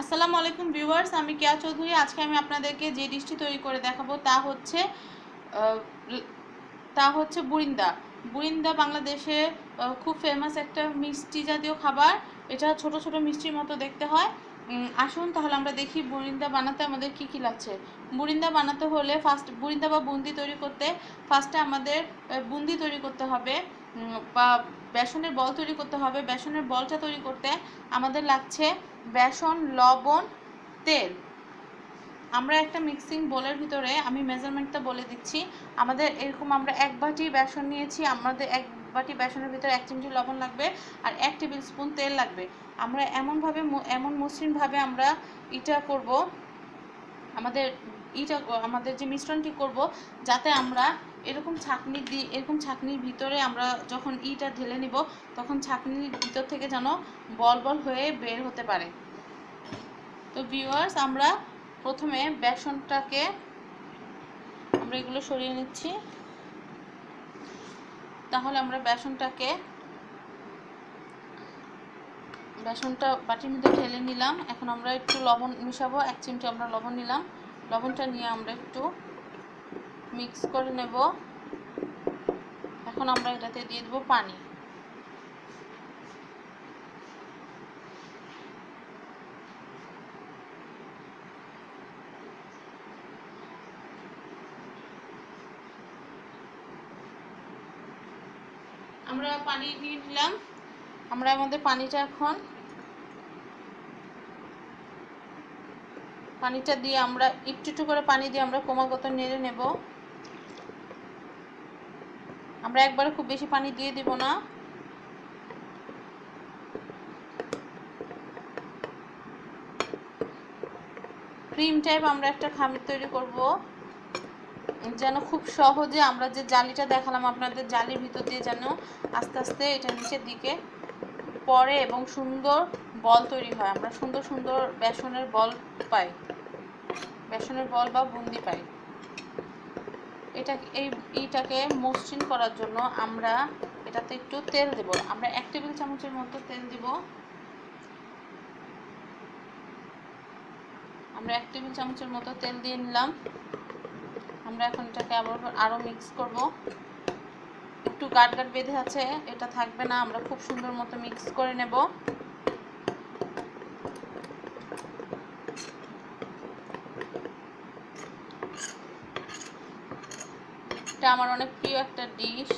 আসসালামু আলাইকুম ভিউয়ার্স, আমি কেয়া চৌধুরী। আজকে আমি আপনাদেরকে যে ডিশটি তৈরি করে দেখাবো তা হচ্ছে তা হচ্ছে বুরিন্দা। বুরিন্দা বাংলাদেশে খুব ফেমাস একটা মিষ্টি জাতীয় খাবার। এটা ছোট ছোট মিষ্টির মতো দেখতে হয়। আসুন তাহলে আমরা দেখি বুরিন্দা বানাতে আমাদের কি কি লাগছে। বুরিন্দা বানাতে হলে ফার্স্ট বুরিন্দা বা বুন্দি তৈরি করতে ফার্স্টে আমাদের বুন্দি তৈরি করতে হবে বা বেসনের বল তৈরি করতে হবে। বেসনের বলটা তৈরি করতে আমাদের লাগছে বেসন, লবণ, তেল। আমরা একটা মিক্সিং বোলের ভিতরে, আমি মেজারমেন্টটা বলে দিচ্ছি। আমাদের এরকম আমরা এক বাটি বেসন নিয়েছি, আমাদের এক বাটি বেসনের ভিতরে এক চিমটি লবণ লাগবে আর এক টেবিল স্পুন তেল লাগবে। আমরা এমনভাবে এমন মসৃণভাবে আমরা ইটা করব, আমাদের ইটা আমাদের যে মিশ্রণটি করব, যাতে আমরা এরকম ছাঁকনি দিয়ে এরকম ছাঁকনির ভিতরে আমরা যখন ইটা ঢেলে নিব, তখন ছাঁকনির ভিতর থেকে যেন বল বল হয়ে বের হতে পারে। তো ভিউয়ার্স আমরা প্রথমে বেসনটাকে আমরা এগুলো সরিয়ে নিচ্ছি। তাহলে আমরা বেসনটাকে, বেসনটা বাটির মধ্যে ঢেলে নিলাম। এখন আমরা একটু লবণ মিশাবো, এক চিমটি আমরা লবণ নিলাম। লবণটা নিয়ে আমরা একটু মিক্স করে নেব। এখন আমরা এটাতে দিয়ে দেবো পানি। আমরা পানি দিয়ে দিলাম। আমরা আমাদের পানিটা এখন পানিটা দিয়ে আমরা একটু একটু করে পানি দিয়ে আমরা ক্রমাগত নেড়ে নেব। আমরা একবারে খুব বেশি পানি দিয়ে দিব না। ক্রিম টাইপ আমরা একটা খামির তৈরি করব। যেন খুব সহজে আমরা যে জালিটা দেখালাম, আপনাদের জালির ভিতর দিয়ে যেন আস্তে আস্তে এটা নিচের দিকে পরে এবং সুন্দর বল তৈরি হয়। আমরা সুন্দর সুন্দর বেসনের বল পাই। বেসনের বল বা বুন্দি পাই। এটা এই এইটাকে মসৃণ করার জন্য আমরা এটাতে একটু তেল দেব। আমরা এক টেবিল চামচের মতো তেল দিব। আমরা এক টেবিল চামচের মতো তেল দিয়ে নিলাম। আমরা এখন এটাকে আবার আরও মিক্স করব। একটু গাট গাট বেঁধে আছে, এটা থাকবে না। আমরা খুব সুন্দর মতো মিক্স করে নেব। এটা আমার অনেক প্রিয় একটা ডিশ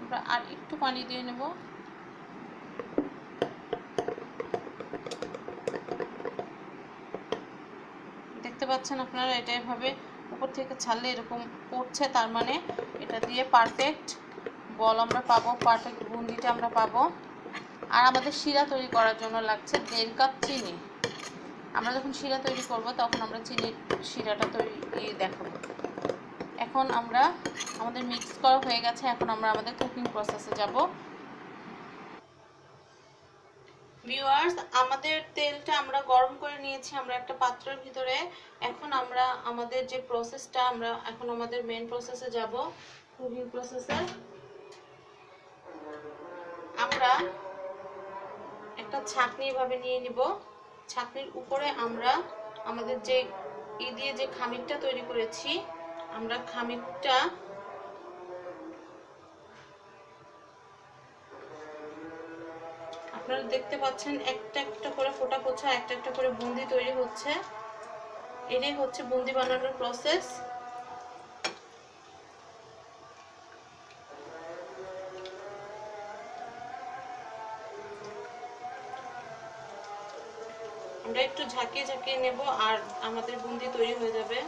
আমরা আর একটু পানি দিয়ে নেব। দেখতে পাচ্ছেন আপনারা, এটা এভাবে উপর থেকে ছাড়লে এরকম পড়ছে, তার মানে এটা দিয়ে পারফেক্ট বল আমরা পাবো পারফেক্ট বুন্দিটা আমরা পাবো। আর আমাদের শিরা তৈরি করার জন্য লাগছে দেড় কাপ চিনি। আমরা যখন শিরা তৈরি করব, তখন আমরা চিনির শিরাটা তৈরি দেখাবো। এখন আমরা, আমাদের মিক্স করা হয়ে গেছে, এখন আমরা আমাদের কুকিং প্রসেসে যাব। ভিউয়ার্স আমাদের তেলটা আমরা গরম করে নিয়েছি, আমরা একটা পাত্রের ভিতরে। এখন আমরা আমাদের যে প্রসেসটা আমরা এখন আমাদের মেন প্রসেসে যাব কুকিং প্রসেসে আমরা একটা ছাঁকনি এভাবে নিয়ে নিব। ছাঁকনির উপরে আমরা আমাদের যে ই দিয়ে যে খামিরটা তৈরি করেছি, আমরা খামিরটা আপনারা দেখতে পাচ্ছেন একটা একটা করে ফোটা পোছা একটা একটা করে বুন্দি তৈরি হচ্ছে। এটাই হচ্ছে বুন্দি বানানোর প্রসেস আমরা একটু ঝাঁকিয়ে ঝাঁকিয়ে নেব আর আমাদের বুন্দি তৈরি হয়ে যাবে।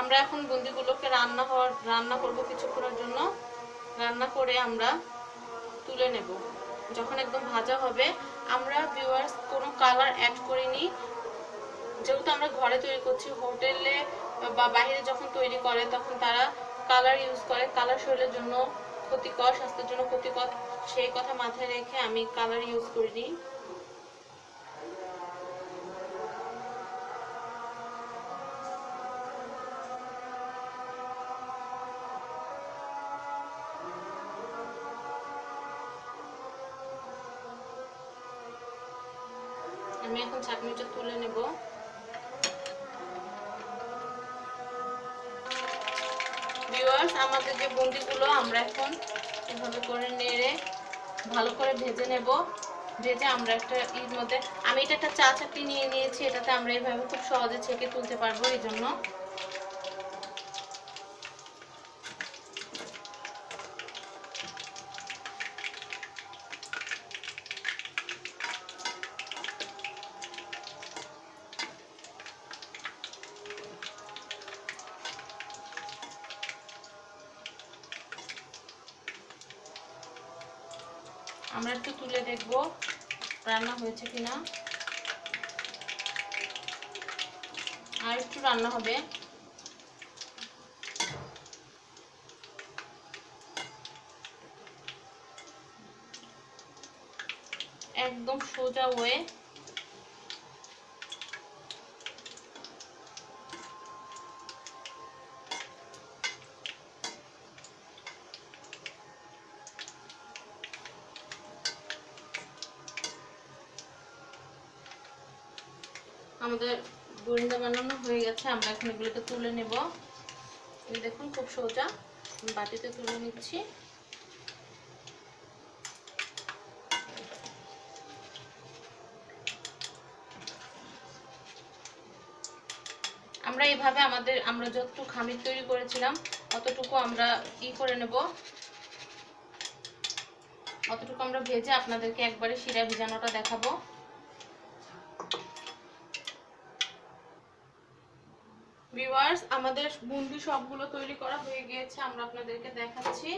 আমরা এখন বুন্দিগুলোকে রান্না হওয়ার, রান্না করব কিছুক্ষণের জন্য। রান্না করে আমরা তুলে নেব। যখন একদম ভাজা হবে, আমরা ভিউয়ার্স কোনো কালার অ্যাড করিনি। যেহেতু আমরা ঘরে তৈরি করছি, হোটেলে বা বাইরে যখন তৈরি করে, তখন তারা কালার ইউজ করে। কালার শরীরের জন্য ক্ষতিকর, স্বাস্থ্যের জন্য ক্ষতিকর, সেই কথা মাথায় রেখে আমি কালার ইউজ করিনি। আমি এখন চাটনিটা তুলে নেব। ভিউয়ার্স আমাদের যে বুন্দিগুলো, আমরা এখন এভাবে করে নেড়ে ভালো করে ভেজে নেব। ভেজে আমরা একটা এর মধ্যে আমি এটা একটা চা চাটনি নিয়ে নিয়েছি, এটাতে আমরা এইভাবে খুব সহজে ছেঁকে তুলতে পারব, এই জন্য। আমরা একটু তুলে দেখব রান্না হয়েছে কিনা। আর একটু রান্না হবে। একদম সোজা হয়ে আমাদের বরিন্দা বানানো হয়ে গেছে, আমরা এখন এগুলোকে তুলে নেব। দেখুন, খুব সোজা। বাটিতে তুলে নিচ্ছি। আমরা এইভাবে আমাদের, আমরা যতটুকু খামির তৈরি করেছিলাম, অতটুকু আমরা ই করে নেব। অতটুকু আমরা ভেজে আপনাদেরকে একবারে শিরা ভিজানোটা দেখাবো। ভিউয়ার্স আমাদের বুন্দি সবগুলো তৈরি করা হয়ে গিয়েছে, আমরা আপনাদেরকে দেখাচ্ছি।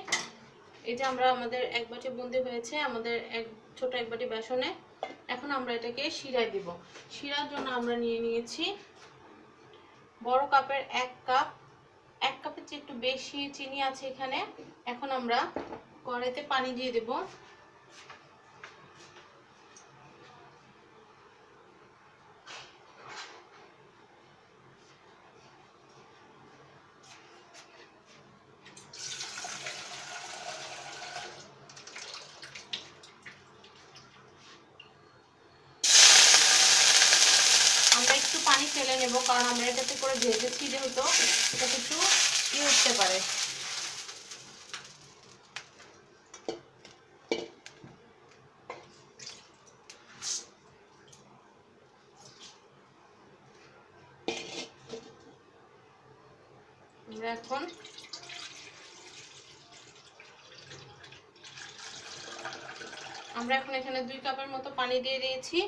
এই যে আমরা আমাদের এক বাটি বুন্দি হয়েছে, আমাদের এক, ছোট এক বাটি বেসনে। এখন আমরা এটাকে শিরায় দিব। শিরার জন্য আমরা নিয়ে নিয়েছি বড় কাপের এক কাপ। এক কাপের চেয়ে একটু বেশি চিনি আছে এখানে। এখন আমরা কড়াইতে পানি দিয়ে দেব আমরা একটু পানি ফেলে নেব, কারণ আমরা এটাতে করে ভেজেছি যেহেতু, এটা কিছু ইয়ে উঠতে পারে। এখন আমরা এখন এখানে দুই কাপের মতো পানি দিয়ে দিয়েছি।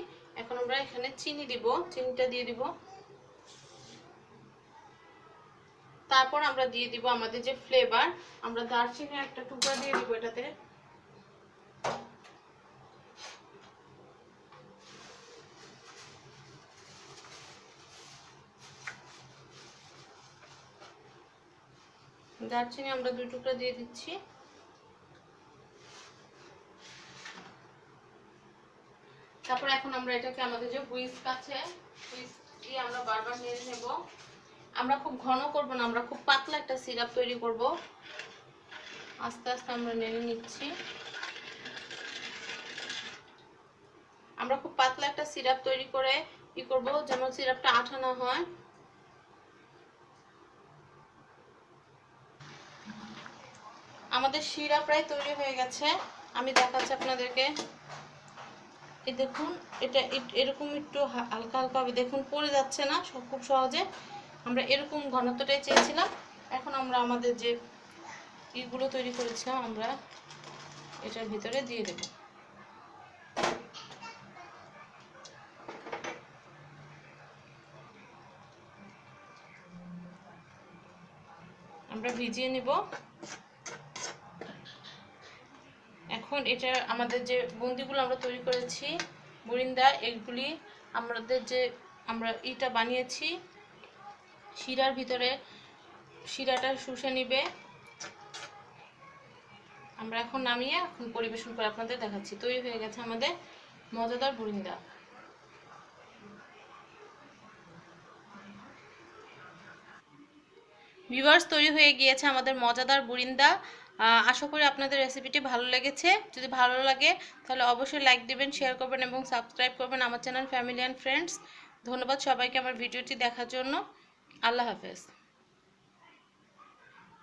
এখন আমরা এখানে চিনি দিব, চিনিটা দিয়ে দিব। তারপর আমরা দিয়ে দিব আমাদের যে ফ্লেভার আমরা দারচিনি একটা টুকরা দিয়ে দিব এটাতে। দারচিনি আমরা দুই টুকরা দিয়ে দিচ্ছি তারপর এখন আমরা এটাকে আমাদের যে হুইস্ক আছে হুইস্ক দিয়ে আমরা বারবার নেড়ে নেব। আমরা খুব ঘন করব না, আমরা খুব পাতলা একটা সিরাপ তৈরি করব। আস্তে আস্তে আমরা নেড়ে নিচ্ছি। আমরা খুব পাতলা একটা সিরাপ তৈরি করে কি করব যেন সিরাপটা আঠা না হয়। আমাদের শিরা প্রায় তৈরি হয়ে গেছে। আমি দেখাচ্ছি আপনাদেরকে। এই দেখুন, এটা এরকম একটু হালকা হালকা হবে। দেখুন, পড়ে যাচ্ছে না খুব সহজে। আমরা এরকম ঘনত্বটাই চেয়েছিলাম। এখন আমরা আমাদের যে ইগুলো তৈরি করেছিলাম আমরা এটার ভিতরে দিয়ে দেব। আমরা ভিজিয়ে নিব। এখন এটা আমাদের যে বুন্দিগুলো আমরা তৈরি করেছি বরিন্দা এগুলি, আমাদের যে আমরা ইটা বানিয়েছি, শিরার ভিতরে শিরাটা শুষে নিবে। আমরা এখন নামিয়ে এখন পরিবেশন করে আপনাদের দেখাচ্ছি। তৈরি হয়ে গেছে আমাদের মজাদার বুরিন্দা ভিউয়ার্স, তৈরি হয়ে গিয়েছে আমাদের মজাদার বুরিন্দা আশা করি আপনাদের রেসিপিটি ভালো লেগেছে। যদি ভালো লাগে, তাহলে অবশ্যই লাইক দেবেন শেয়ার করবেন এবং সাবস্ক্রাইব করবেন আমার চ্যানেল ফ্যামিলি অ্যান্ড ফ্রেন্ডস ধন্যবাদ সবাইকে আমার ভিডিওটি দেখার জন্য। আল্লাহ হাফেজ।